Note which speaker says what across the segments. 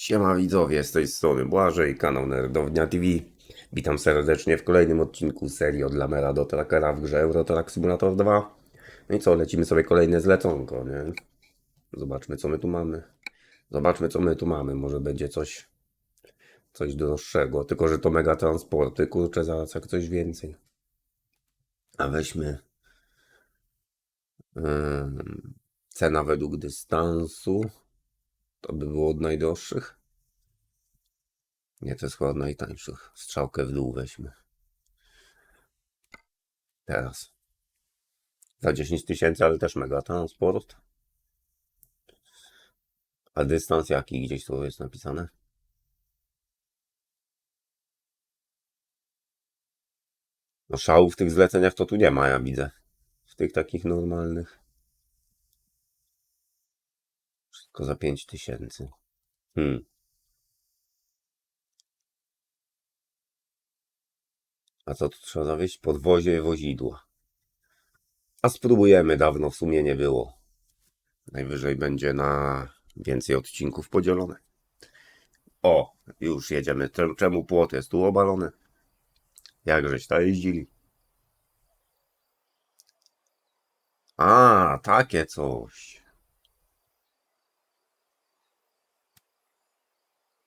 Speaker 1: Siema widzowie, z tej strony Błażej, kanał Nerdownia TV. Witam serdecznie w kolejnym odcinku serii od Lamera do Trackera w grze Euro Truck Simulator 2. No i co, lecimy sobie kolejne zleconko, nie? Zobaczmy co my tu mamy. Zobaczmy co my tu mamy, może będzie coś coś droższego, tylko że to mega transporty, kurczę, zaraz jak coś więcej. A weźmy ym, cena według dystansu. To by było od najdroższych. Nie, to jest chyba od najtańszych. Strzałkę w dół weźmy. Teraz. Za 10 tysięcy, ale też mega transport. A dystans jaki gdzieś tu jest napisane? No szału w tych zleceniach to tu nie ma, ja widzę. W tych takich normalnych. Wszystko za 5 tysięcy. Hmm. A co tu trzeba zawieźć? Podwozie wozidła. A spróbujemy, dawno w sumie nie było. Najwyżej będzie na więcej odcinków podzielone. O, już jedziemy. Czem- Czemu płot jest tu obalony? Jakżeś ta jeździli? A, takie coś.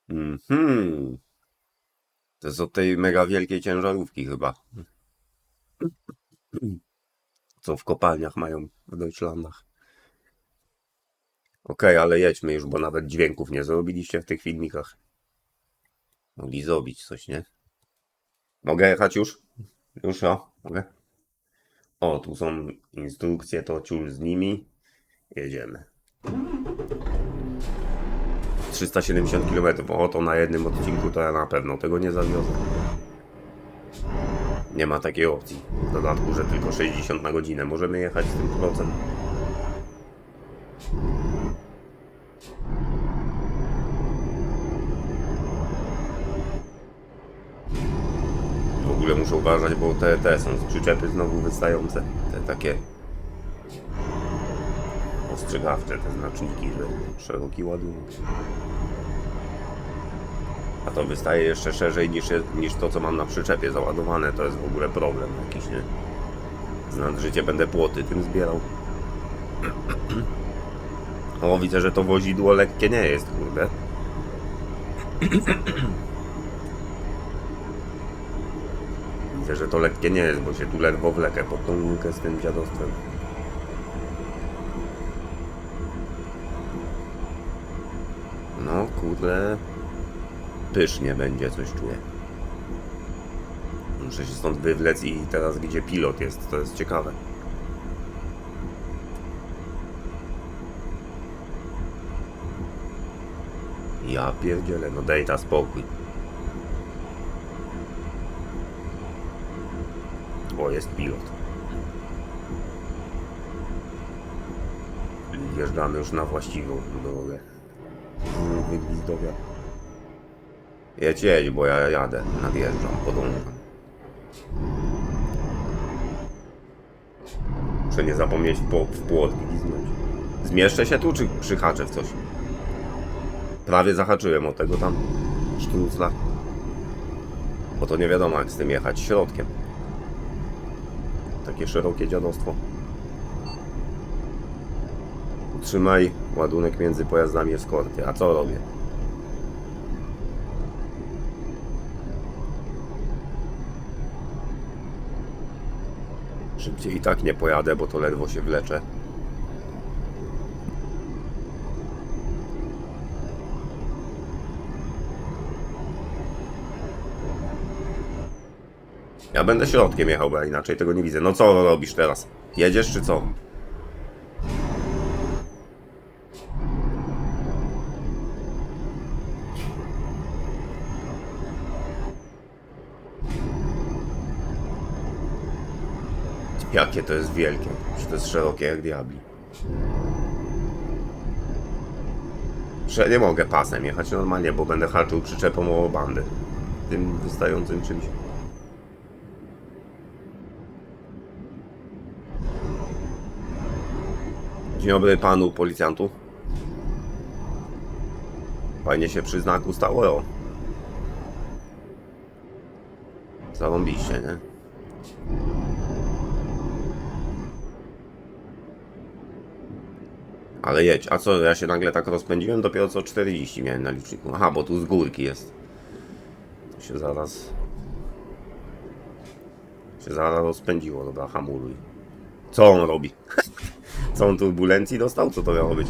Speaker 1: Mhm. To jest od tej mega wielkiej ciężarówki chyba. Co w kopalniach mają w Deutschlandach. Okej, ale jedźmy już, bo nawet dźwięków nie zrobiliście w tych filmikach. Mogli zrobić coś, nie? Mogę jechać już? Już o, mogę. O, tu są instrukcje, to ciul z nimi. Jedziemy. 370 km. O, to na jednym odcinku to ja na pewno tego nie zawiozę. Nie ma takiej opcji. W dodatku, że tylko 60 na godzinę. Możemy jechać z tym procent. W ogóle muszę uważać, bo te, te są przyczepy znowu wystające. Te takie ostrzegawcze, te znaczniki, że szeroki ładunek. A to wystaje jeszcze szerzej niż, niż to, co mam na przyczepie załadowane. To jest w ogóle problem jakiś, nie? Znad życie będę płoty tym zbierał. O, widzę, że to wozidło lekkie nie jest, kurde. Widzę, że to lekkie nie jest, bo się tu ledwo wlekę pod tą linkę z tym dziadostwem. No, kurde. Pysznie będzie, coś czuję. Muszę się stąd wywlec i teraz gdzie pilot jest, to jest ciekawe. Ja pierdzielę, no daj ta spokój. O, jest pilot. Wjeżdżamy już na właściwą drogę. Wygwizdowia. Jedź, jedź, bo ja jadę, nadjeżdżam, podążam. Muszę nie zapomnieć w, po, w płot gwizdnąć. Zmieszczę się tu, czy przyhaczę w coś? Prawie zahaczyłem o tego tam sztrucla. Bo to nie wiadomo jak z tym jechać środkiem. Takie szerokie dziadostwo. Utrzymaj ładunek między pojazdami eskorty. A co robię? Szybciej i tak nie pojadę, bo to ledwo się wleczę. Ja będę środkiem jechał, bo inaczej tego nie widzę. No co robisz teraz? Jedziesz czy co? Jakie to jest wielkie. Czy to jest szerokie jak diabli. Że nie mogę pasem jechać normalnie, bo będę haczył przyczepą o bandy. Tym wystającym czymś. Dzień dobry panu policjantu. Fajnie się przy znaku stało. Zarąbiście, nie? Ale jedź, a co, ja się nagle tak rozpędziłem? Dopiero co 40 miałem na liczniku. Aha, bo tu z górki jest. To się zaraz... się zaraz rozpędziło, dobra, hamuluj. Co on robi? Co on turbulencji dostał? Co to miało być?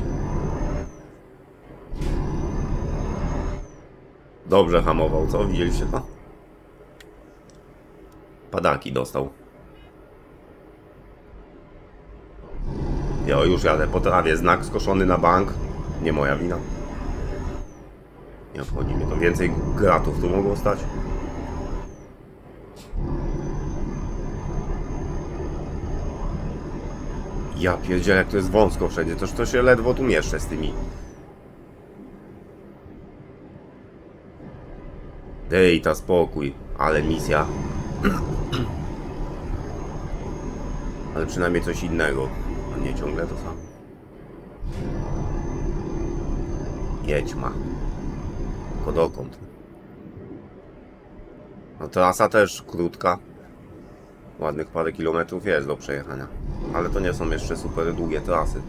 Speaker 1: Dobrze hamował, co? Widzieliście to? Padaki dostał. Jo, już jadę po trawie. Znak skoszony na bank. Nie moja wina. Nie obchodzi mnie to. Więcej gratów tu mogło stać. Ja pierdzielę, jak to jest wąsko wszędzie. Toż to się ledwo tu mieszczę z tymi. Dej ta spokój, ale misja. Ale przynajmniej coś innego, a nie ciągle to samo. Jedź ma. Tylko dokąd? No trasa też krótka. Ładnych parę kilometrów jest do przejechania. Ale to nie są jeszcze super długie trasy.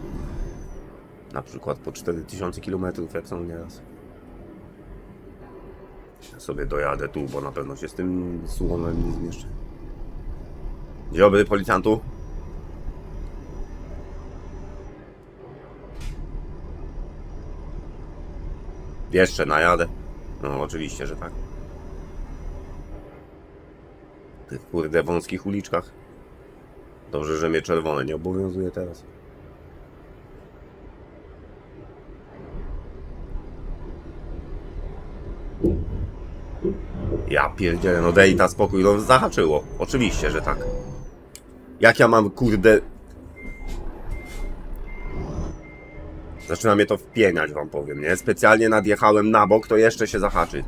Speaker 1: Na przykład po 4000 km jak są nieraz. Ja sobie dojadę tu, bo na pewno się z tym słuchonem nie zmieszczę. Dzień dobry, policjantu. Jeszcze najadę. No, oczywiście, że tak. W tych kurde wąskich uliczkach. Dobrze, że mnie czerwone nie obowiązuje teraz. Ja pierdzielę, no dej ta spokój, no zahaczyło. Oczywiście, że tak. Jak ja mam, kurde... Zaczyna mnie to wpieniać, wam powiem, nie? Specjalnie nadjechałem na bok, to jeszcze się zahaczy.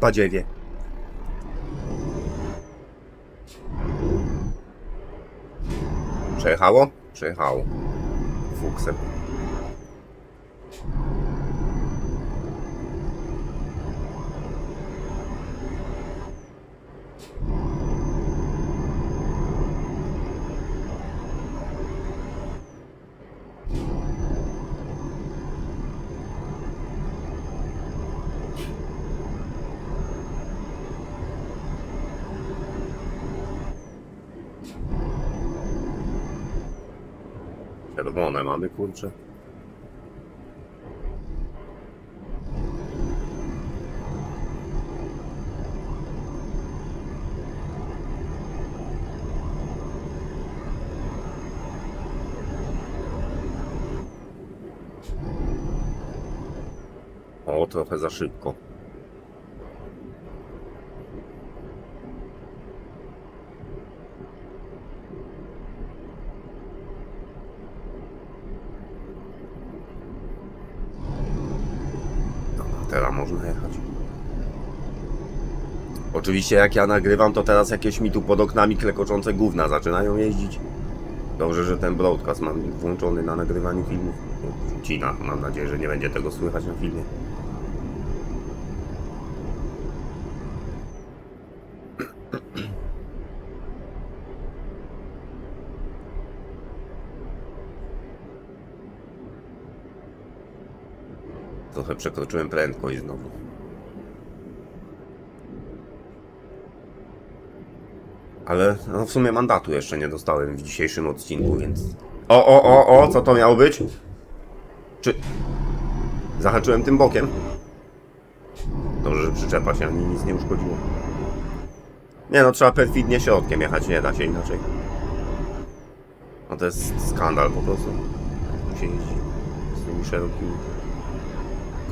Speaker 1: Badziewie. Przejechało? Przejechało. Fuksem. Czerwone mamy, kurczę. O, trochę za szybko. Dobra, teraz można jechać. Oczywiście jak ja nagrywam, to teraz jakieś mi tu pod oknami klekoczące gówna zaczynają jeździć. Dobrze, że ten broadcast mam włączony na nagrywaniu filmów. Cina, mam nadzieję, że nie będzie tego słychać na filmie. Trochę przekroczyłem prędkość znowu. Ale no w sumie mandatu jeszcze nie dostałem w dzisiejszym odcinku, więc... O, o, o, o, co to miało być? Czy... Zahaczyłem tym bokiem? Dobrze, że przyczepa się ani nic nie uszkodziło. Nie no, trzeba perfidnie środkiem jechać, nie da się inaczej. No to jest skandal po prostu. Jak się jeździ z tymi szerokimi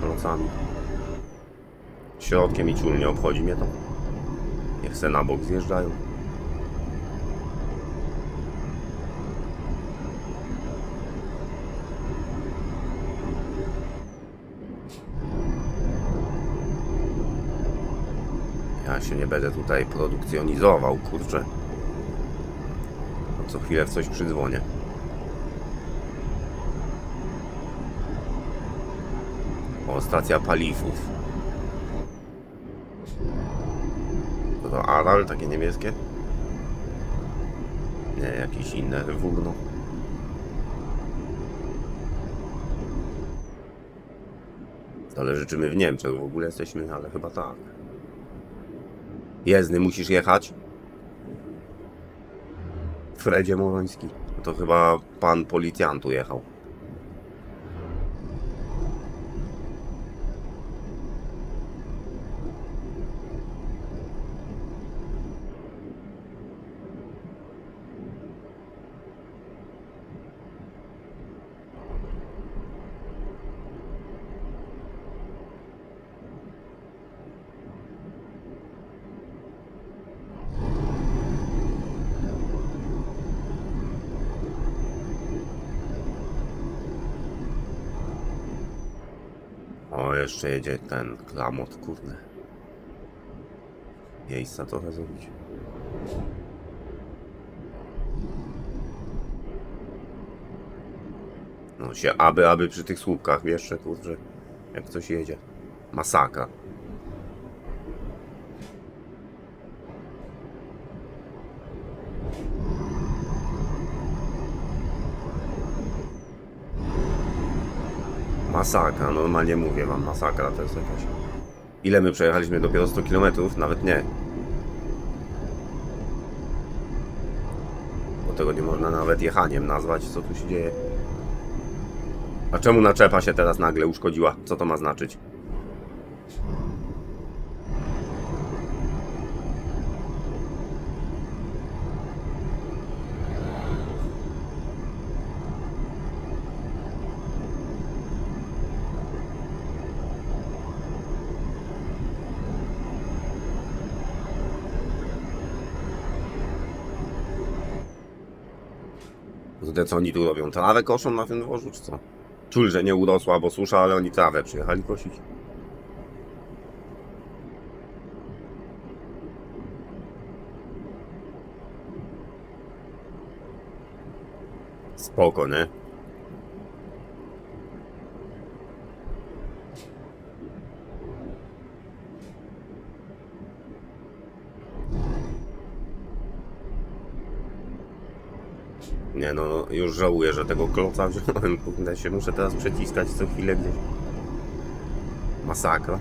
Speaker 1: kolosami. Środkiem i ciul nie obchodzi mnie to. Niech se na bok zjeżdżają. Się nie będę tutaj produkcjonizował, kurczę. No co chwilę w coś przydzwonię. O, stacja paliwów. To to Aral, takie niebieskie? Nie, jakieś inne wugno. Zależy, czy my w Niemczech w ogóle jesteśmy, ale chyba tak. Jezdny, musisz jechać? Fredzie Moroński. To chyba pan policjantu jechał. Jeszcze jedzie ten klamot, kurde. Miejsca trochę zrobić. No się, aby, aby przy tych słupkach, jeszcze, kurczę, jak coś jedzie. Masakra. Masakra, normalnie mówię wam, masakra to jest jakaś. Ile my przejechaliśmy? Dopiero 100 km? Nawet nie. Bo tego nie można nawet jechaniem nazwać, co tu się dzieje. A czemu naczepa się teraz nagle uszkodziła? Co to ma znaczyć? Kurde, co oni tu robią? Trawę koszą na tym dworzu, czy co? Że nie urosła, bo susza, ale oni trawę przyjechali kosić. Spoko, nie? Nie no, już żałuję, że tego kloca wziąłem. Się muszę teraz przeciskać co chwilę gdzieś. Masakra.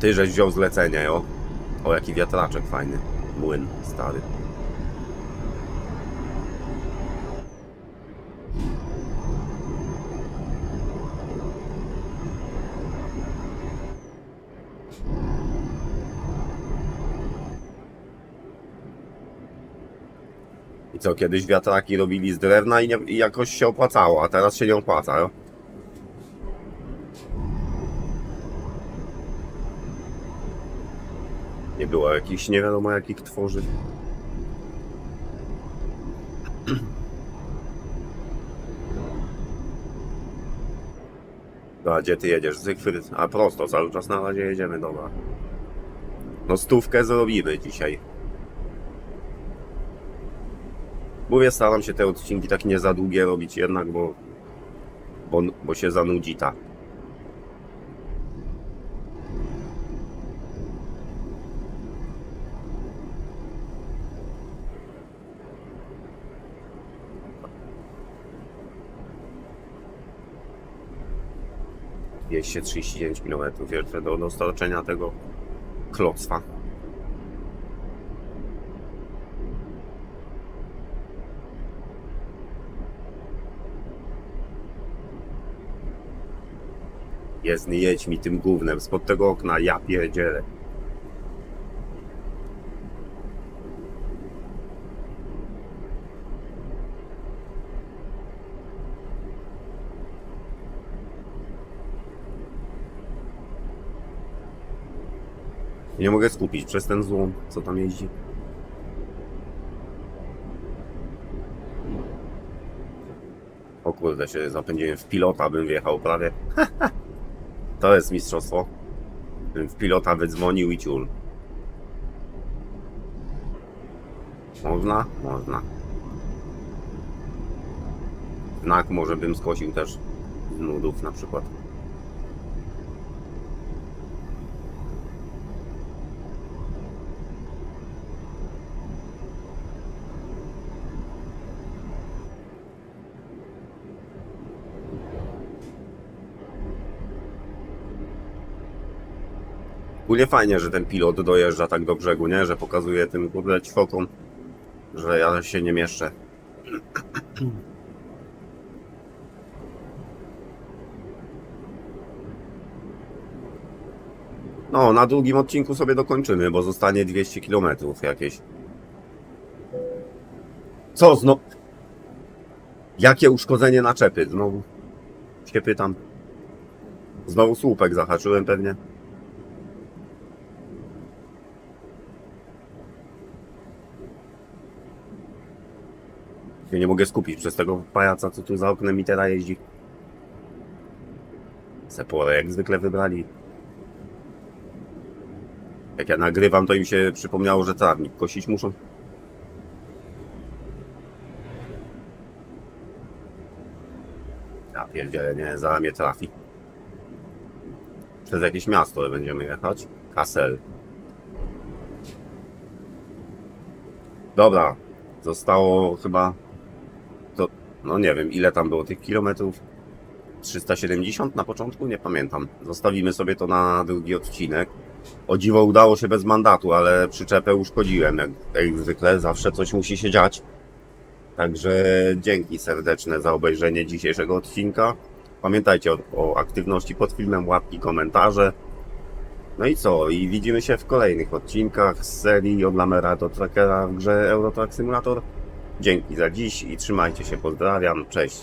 Speaker 1: Ty żeś wziął zlecenie, jo? O, jaki wiatraczek fajny. Młyn stary. Co, kiedyś wiatraki robili z drewna i, nie, i jakoś się opłacało, a teraz się nie opłaca, jo? Nie było jakichś nie wiadomo jakich tworzyw. No, a gdzie ty jedziesz? Zygfryd? A prosto, cały czas na razie jedziemy, dobra. No stówkę zrobimy dzisiaj. Mówię, staram się te odcinki tak nie za długie robić jednak, bo, bo, bo się zanudzi ta. Dwieście trzydzieści dziewięć kilometrów jeszcze do dostarczenia tego kloctwa. Nie jedź mi tym gównem spod tego okna, ja pierdzielę. Nie mogę skupić przez ten złom, co tam jeździ. O kurde, się zapędziłem w pilota, bym wjechał prawie. To jest mistrzostwo. W pilota wydzwonił i ciul. Można? Można. Znak może bym skosił też z nudów na przykład. Ogólnie fajnie, że ten pilot dojeżdża tak do brzegu, nie? Że pokazuje tym kurde ćwokom, że ja się nie mieszczę. No, na drugim odcinku sobie dokończymy, bo zostanie 200 km jakieś. Co znowu? Jakie uszkodzenie naczepy? Znowu się pytam. Znowu słupek zahaczyłem pewnie. Nie mogę skupić przez tego pajaca, co tu za oknem mi teraz jeździ. Se porę jak zwykle wybrali. Jak ja nagrywam, to im się przypomniało, że trawnik kosić muszą. Ja pierdzielę, nie, za mnie trafi. Przez jakieś miasto będziemy jechać. Kassel. Dobra, zostało chyba no nie wiem, ile tam było tych kilometrów. 370 na początku? Nie pamiętam. Zostawimy sobie to na drugi odcinek. O dziwo udało się bez mandatu, ale przyczepę uszkodziłem. Jak, jak zwykle, zawsze coś musi się dziać. Także dzięki serdeczne za obejrzenie dzisiejszego odcinka. Pamiętajcie o, o aktywności pod filmem, łapki, komentarze. No i co? I widzimy się w kolejnych odcinkach z serii od Lamera do Trackera w grze Euro Truck Simulator. Dzięki za dziś i trzymajcie się, pozdrawiam, cześć.